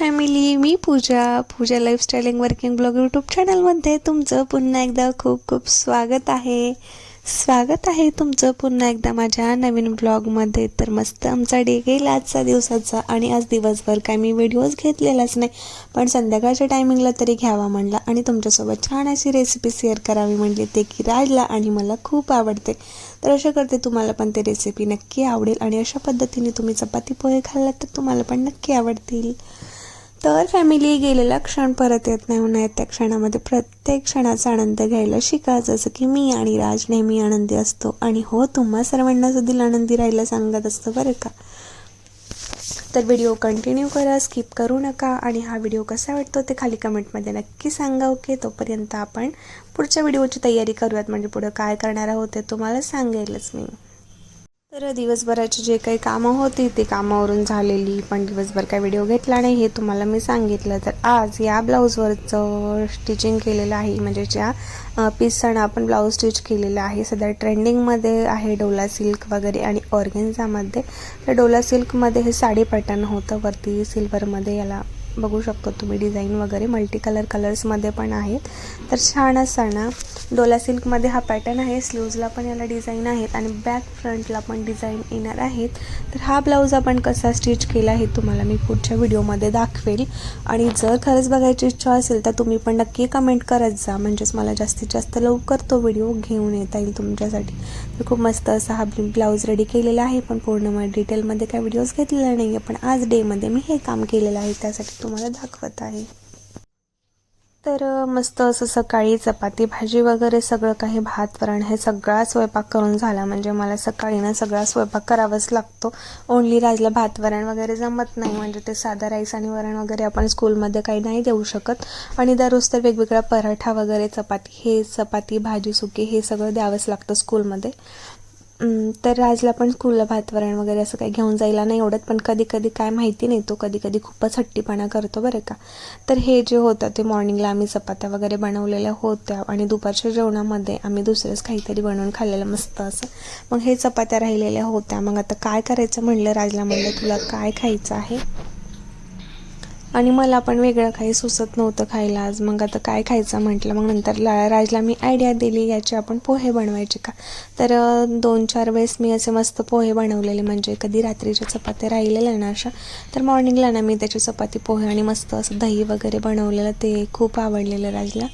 Family मी Pooja Pooja lifestyling working blog YouTube चॅनलमध्ये तुमचं पुन्हा एकदा खूप खूप स्वागत आहे. स्वागत आहे तुमचं पुन्हा एकदा माझ्या नवीन ब्लॉगमध्ये तर मस्त आमचा डे गेला आजचा दिवसाचा आणि आज दिवसभर काय मी व्हिडिओज घेतलेलाच नाही. पण संध्याकाळच्या टायमिंगला तरी घ्यावा म्हणला आणि तुमच्यासोबत छान अशी रेसिपी शेअर करावी म्हणली. ते की राजला आणि मला खूप आवडते. तर अशा करते तुम्हाला पण ते रेसिपी नक्की आवडेल आणि अशा पद्धतीने तुम्ही चपाती पोहे खाल्लात तर तुम्हाला पण नक्की आवडतील. तर फॅमिली गेलेला क्षण परत येत नाही. उन्हाळ्यात त्या क्षणामध्ये प्रत्येक क्षणाचा आनंद घ्यायला शिका जसं की मी आणि राज नेहमी आनंदी असतो. आणि हो तुम्हा सर्वांना सुद्धा आनंदी राहायला सांगत असतो बरं का? तर व्हिडिओ कंटिन्यू करा स्किप करू नका. आणि हा व्हिडिओ कसा वाटतो ते खाली कमेंटमध्ये नक्की सांगा ओके तोपर्यंत आपण पुढच्या व्हिडिओची तयारी करूयात. म्हणजे पुढं काय करणार आहोत ते तुम्हाला सांगेलच मी. तर दिवसभराची जे काही कामं होती ती कामावरून झालेली. पण दिवसभर काही व्हिडिओ घेतला नाही हे तुम्हाला मी सांगितलं. तर आज या ब्लाऊजवरचं स्टिचिंग केलेलं आहे. म्हणजे ज्या पीसनं आपण ब्लाऊज स्टिच केलेलं आहे. सध्या ट्रेंडिंगमध्ये आहे डोला सिल्क वगैरे आणि ऑर्गेन्झामध्ये तर डोला सिल्कमध्ये हे साडी पॅटर्न होतं. वरती सिल्वरमध्ये याला बघू शकतो तुम्ही डिझाईन वगैरे. मल्टी कलर कलर्समध्ये पण आहेत. तर छान असा ना डोला सिल्कमध्ये हा पॅटर्न आहे. स्लीव्जला पण याला डिझाईन आहेत आणि बॅक फ्रंटला पण डिझाईन येणार आहेत. तर हा ब्लाऊज आपण कसा स्टिच केला हे तुम्हाला मी पुढच्या व्हिडिओमध्ये दाखवेल. आणि जर खरंच बघायची इच्छा असेल तर तुम्ही पण नक्की कमेंट करत जा. म्हणजेच मला जास्तीत जास्त लवकर तो व्हिडिओ घेऊन येता येईल तुमच्यासाठी. तर खूप मस्त असा हा ब्लाऊज रेडी केलेला आहे. पण पूर्ण डिटेलमध्ये काय व्हिडिओज घेतलेला नाही आहे पण आज डेमध्ये मी हे काम केलेलं आहे त्यासाठी. तुम्हाला दाखवत आहे. तर मस्त असं सकाळी चपाती भाजी वगैरे सगळं काही भात वरण हे सगळा स्वयंपाक करून झाला. म्हणजे मला सकाळी ना सगळा स्वयंपाक करावाच लागतो. ओनली राजला भात वरण वगैरे जमत नाही. म्हणजे ते साधा राईस आणि वरण वगैरे आपण स्कूलमध्ये काही नाही देऊ शकत. आणि दररोज तर वेगवेगळा पराठा वगैरे चपाती हे चपाती भाजी सुकी हे सगळं द्यावंच लागतं स्कूलमध्ये तर राजला पण स्कूलला भात वरण वगैरे असं काही घेऊन जायला नाही आवडत पण कधी कधी काय माहिती नाही तो कधी कधी खूपच हट्टीपणा करतो बरं का. तर हे जे होतं ते मॉर्निंगला आम्ही चपात्या वगैरे बनवलेल्या होत्या आणि दुपारच्या जेवणामध्ये आम्ही दुसरंच काहीतरी बनवून खाल्लेलं मस्त असं. मग हे चपात्या राहिलेल्या होत्या. मग आता काय करायचं म्हणलं? राजला म्हणलं तुला काय खायचं आहे? आणि मला पण वेगळं काही सुचत नव्हतं खायला. आज मग आता काय खायचं म्हटलं. मग नंतर ला राजला मी आयडिया दिली याचे आपण पोहे बनवायचे का? तर दोन चार वेळेस मी असे मस्त पोहे बनवलेले. म्हणजे कधी रात्रीच्या चपात्या राहिलेल्या ना अशा तर मॉर्निंगला ना मी त्याची चपाती पोहे आणि मस्त असं दही वगैरे बनवलेलं. ते खूप आवडलेलं राजला.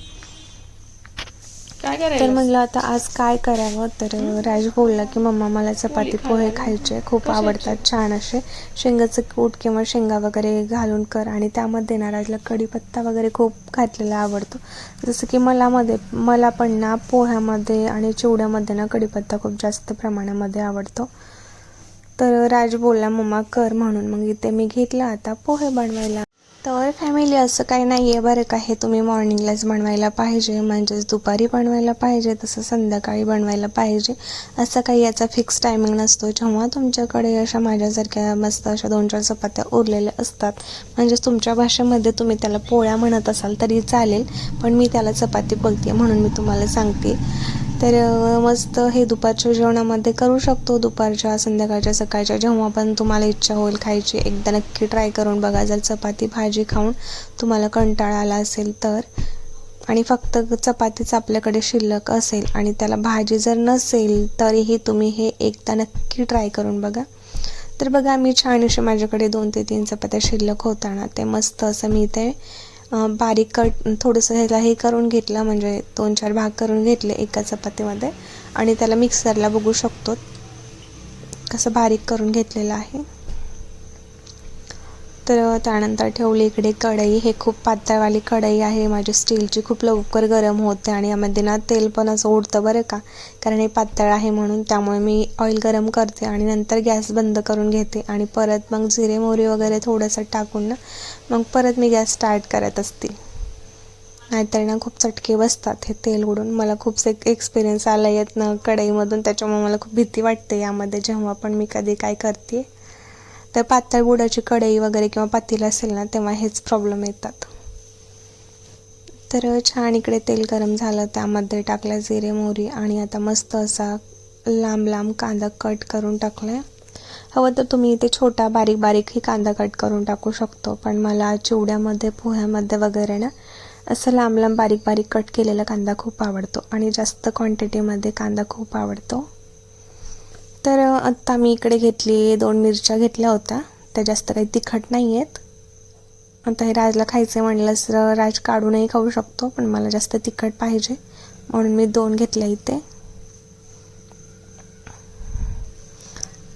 काय तर म्हणलं आता आज काय करावं? तर राज बोलला की मम्मा मला चपाती पोहे खायचे खूप आवडतात छान असे. शेंगाचं कूट किंवा शेंगा वगैरे घालून कर आणि त्यामध्ये ना राजला कढीपत्ता वगैरे खूप घातलेला आवडतो. जसं की मला मध्ये मला पण ना पोह्यामध्ये आणि चिवड्यामध्ये ना कढीपत्ता खूप जास्त प्रमाणामध्ये आवडतो. तर राज बोलला मम्मा कर म्हणून. मग इथे मी घेतला आता पोहे बनवायला. तर फॅमिली असं काही नाही आहे बरं का हे तुम्ही मॉर्निंगलाच बनवायला पाहिजे. म्हणजेच दुपारी बनवायला पाहिजे तसं संध्याकाळी बनवायला पाहिजे. असं काही याचा फिक्स टायमिंग नसतो. जेव्हा तुमच्याकडे अशा माझ्यासारख्या मस्त अशा दोन चार चपात्या उरलेल्या असतात म्हणजेच तुमच्या भाषेमध्ये तुम्ही त्याला पोळ्या म्हणत असाल तरी चालेल पण मी त्याला चपाती बोलते म्हणून मी तुम्हाला सांगते. तर मस्त हे दुपारच्या जेवणामध्ये करू शकतो. दुपारच्या संध्याकाळच्या सकाळच्या जेव्हा पण तुम्हाला इच्छा होईल खायची. एकदा नक्की ट्राय करून बघा. जर चपाती भाजी खाऊन तुम्हाला कंटाळा आला असेल तर. आणि फक्त चपातीच आपल्याकडे शिल्लक असेल आणि त्याला भाजी जर नसेल तरीही तुम्ही हे एकदा नक्की ट्राय करून बघा. तर बघा मी छान असे माझ्याकडे दोन ते तीन चपात्या शिल्लक होताना. ते मस्त असं मी ते बारीक कट थोडंसं ह्याला हे करून घेतलं म्हणजे दोन चार भाग करून घेतले एका चपातीमध्ये. आणि त्याला मिक्सरला बघू शकतो. कसं बारीक करून घेतलेलं आहे. तर त्यानंतर ठेवली इकडे कढई. हे खूप पातळवाली कढई आहे. माझी स्टीलची खूप लवकर गरम होते आणि यामध्ये ना तेल पण असं उडतं बरं का. कारण हे पातळ आहे म्हणून त्यामुळे मी ऑइल गरम करते आणि नंतर गॅस बंद करून घेते आणि परत मग जिरे मोहरी वगैरे थोडंसं टाकून ना मग परत मी गॅस स्टार्ट करत असते. नाहीतर ना खूप चटके बसतात हे तेल उडून. मला खूप एक एक्सपिरियन्स आला येत ना कढईमधून. त्याच्यामुळे मला खूप भीती वाटते यामध्ये जेव्हा पण मी कधी काय करते. तर पातळ बुडाची कढई वगैरे किंवा पातील असेल ना तेव्हा हेच प्रॉब्लेम येतात. तर छान इकडे तेल गरम झालं त्यामध्ये टाकलं जिरे मोहरी आणि आता मस्त असा लांब लांब कांदा कट करून टाकला आहे हवं तर तुम्ही इथे छोटा बारीक बारीकही कांदा कट करून टाकू शकतो पण मला चिवड्यामध्ये पोह्यामध्ये वगैरे ना असं लांब लांब बारीक बारीक कट केलेला कांदा खूप आवडतो आणि जास्त क्वांटिटीमध्ये कांदा खूप आवडतो. तर आत्ता मी इकडे घेतली दोन मिरच्या घेतल्या होत्या. त्या जास्त काही तिखट नाही आहेत आता हे राजला खायचं म्हणलंच तर राज काढूनही खाऊ शकतो पण मला जास्त तिखट पाहिजे. म्हणून मी दोन घेतल्या इथे.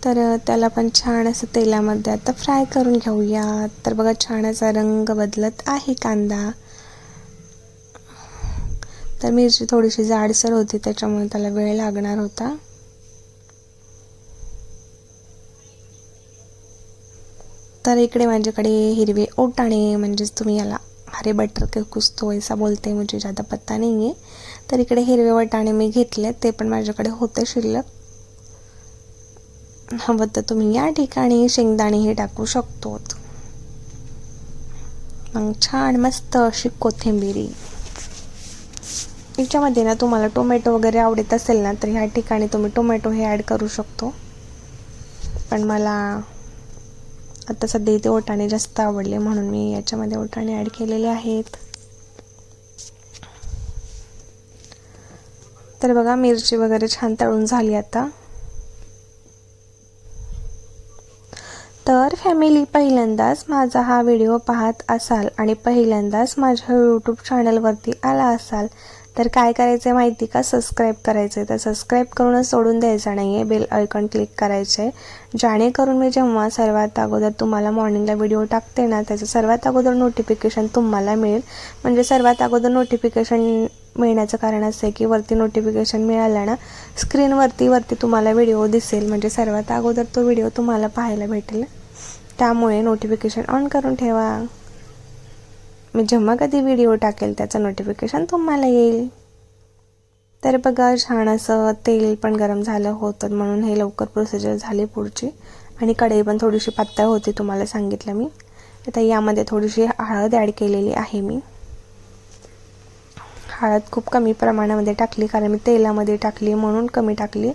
तर त्याला पण छान असं तेलामध्ये आता फ्राय करून घेऊया. तर बघा छान असा रंग बदलत आहे कांदा. तर मिरची थोडीशी जाडसर होती त्याच्यामुळे त्याला वेळ लागणार होता. तर इकडे माझ्याकडे हिरवे ओटाणे म्हणजेच तुम्ही याला हरे बटर के कुछ तो ऐसा बोलते मुझे ज़्यादा पत्ता नाही आहे तर इकडे हिरवे वटाणे मी घेतले ते पण माझ्याकडे होते शिल्लक. हवं तर तुम्ही या ठिकाणी शेंगदाणेही टाकू शकतो मग छान मस्त अशी कोथिंबिरी. याच्यामध्ये ना तुम्हाला टोमॅटो वगैरे आवडत असेल ना तर ह्या ठिकाणी तुम्ही टोमॅटो हे ॲड करू शकतो. पण मला आता सध्या इथे ओटाणे जास्त आवडले म्हणून मी याच्यामध्ये ओटाणे ॲड केलेले आहेत. तर बघा मिरची वगैरे छान तळून झाली आता. तर फॅमिली पहिल्यांदाच माझा हा व्हिडिओ पाहत असाल आणि पहिल्यांदाच माझ्या यूट्यूब चॅनलवरती आला असाल तर काय करायचं आहे माहिती का? सबस्क्राईब करायचं आहे तर सबस्क्राईब करूनच सोडून द्यायचं नाही आहे बेल आयकॉन क्लिक करायचं आहे जेणेकरून मी जेव्हा सर्वात अगोदर तुम्हाला मॉर्निंगला व्हिडिओ टाकते ना त्याचं सर्वात अगोदर नोटिफिकेशन तुम्हाला मिळेल. म्हणजे सर्वात अगोदर नोटिफिकेशन मिळण्याचं कारण असं आहे की वरती नोटिफिकेशन मिळालं ना स्क्रीनवरती वरती तुम्हाला व्हिडिओ दिसेल. म्हणजे सर्वात अगोदर तो व्हिडिओ तुम्हाला पाहायला भेटेल. त्यामुळे नोटिफिकेशन ऑन करून ठेवा. मी जेव्हा कधी व्हिडिओ टाकेल त्याचं नोटिफिकेशन तुम्हाला येईल. तर बघा छान असं तेल पण गरम झालं होतं म्हणून हे लवकर प्रोसिजर झाली पुढची. आणि कढई पण थोडीशी पातळ होती तुम्हाला सांगितलं मी. आता यामध्ये थोडीशी हळद ॲड केलेली आहे मी. हळद खूप कमी प्रमाणामध्ये टाकली कारण मी तेलामध्ये टाकली म्हणून कमी टाकली.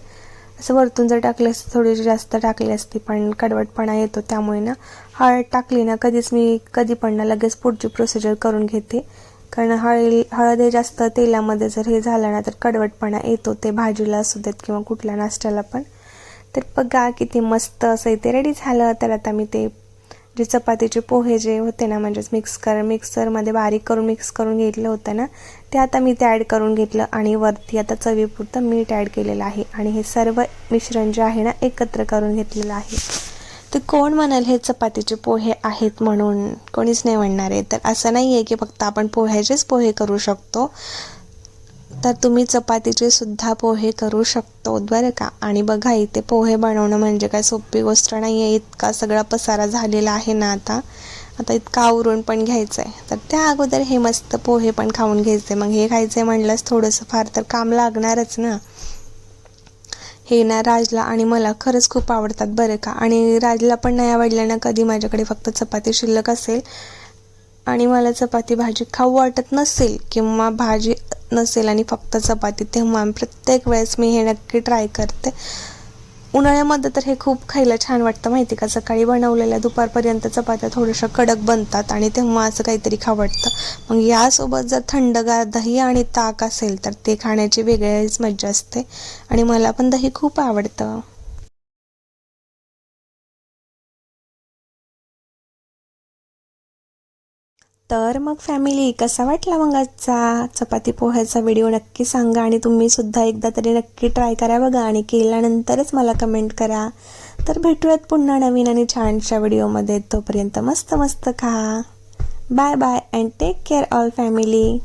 असं वरतून जर टाकले असते थोडीशी जास्त टाकली असती पण कडवटपणा येतो त्यामुळे ना हळद टाकली ना कधीच मी कधी पण ना लगेच पुढची प्रोसिजर करून घेते. कारण हळी हळद हे जास्त तेलामध्ये जर हे झालं ना तर कडवटपणा येतो ते भाजीला असू देत किंवा कुठल्या नाश्त्याला पण. तर बघा किती मस्त असं इथे रेडी झालं. तर आता मी ते जे चपातीचे पोहे जे होते ना म्हणजेच मिक्स कर मिक्सरमध्ये बारीक करून मिक्स करून घेतलं होतं ना ते आता मी ते ॲड करून घेतलं आणि वरती आता चवीपुरतं मीठ ॲड केलेलं आहे. आणि हे सर्व मिश्रण जे आहे ना एकत्र करून घेतलेलं आहे. तर कोण म्हणाल हे चपातीचे पोहे आहेत म्हणून? कोणीच नाही म्हणणार आहे. तर असं नाही आहे की फक्त आपण पोह्याचेच पोहे करू शकतो. तर तुम्ही चपातीचे सुद्धा पोहे करू शकतो. बरं का? आणि बघा इथे पोहे बनवणं म्हणजे काय सोपी गोष्ट नाही आहे इतका सगळा पसारा झालेला आहे ना आता. आता इतका आवरून पण घ्यायचं आहे तर त्या अगोदर हे मस्त पोहे पण खाऊन घ्यायचे. मग हे खायचं आहे म्हणलंच थोडंसं फार तर काम लागणारच ना. हे ना राजला आणि मला खरंच खूप आवडतात बरं का. आणि राजला पण नाही आवडलं ना कधी माझ्याकडे फक्त चपाती शिल्लक असेल. आणि मला चपाती भाजी खाऊ वाटत नसेल किंवा भाजी नसेल आणि फक्त चपाती तेव्हा प्रत्येक वेळेस मी हे नक्की ट्राय करते. उन्हाळ्यामध्ये तर हे खूप खायला छान वाटतं माहिती का? सकाळी बनवलेल्या दुपारपर्यंत चपात्या थोड्याशा कडक बनतात आणि तेव्हा असं काहीतरी खावडतं. वाटतं मग यासोबत जर थंडगार दही आणि ताक असेल तर ते खाण्याची वेगळीच मज्जा असते आणि मला पण दही खूप आवडतं. तर मग फॅमिली कसा वाटला मग आजचा चपाती पोह्याचा व्हिडिओ नक्की सांगा आणि तुम्ही सुद्धा एकदा तरी नक्की ट्राय करा बघा आणि केल्यानंतरच मला कमेंट करा. तर भेटूयात पुन्हा नवीन आणि छानशा व्हिडिओमध्ये तोपर्यंत मस्त मस्त खा. Bye bye and take care all family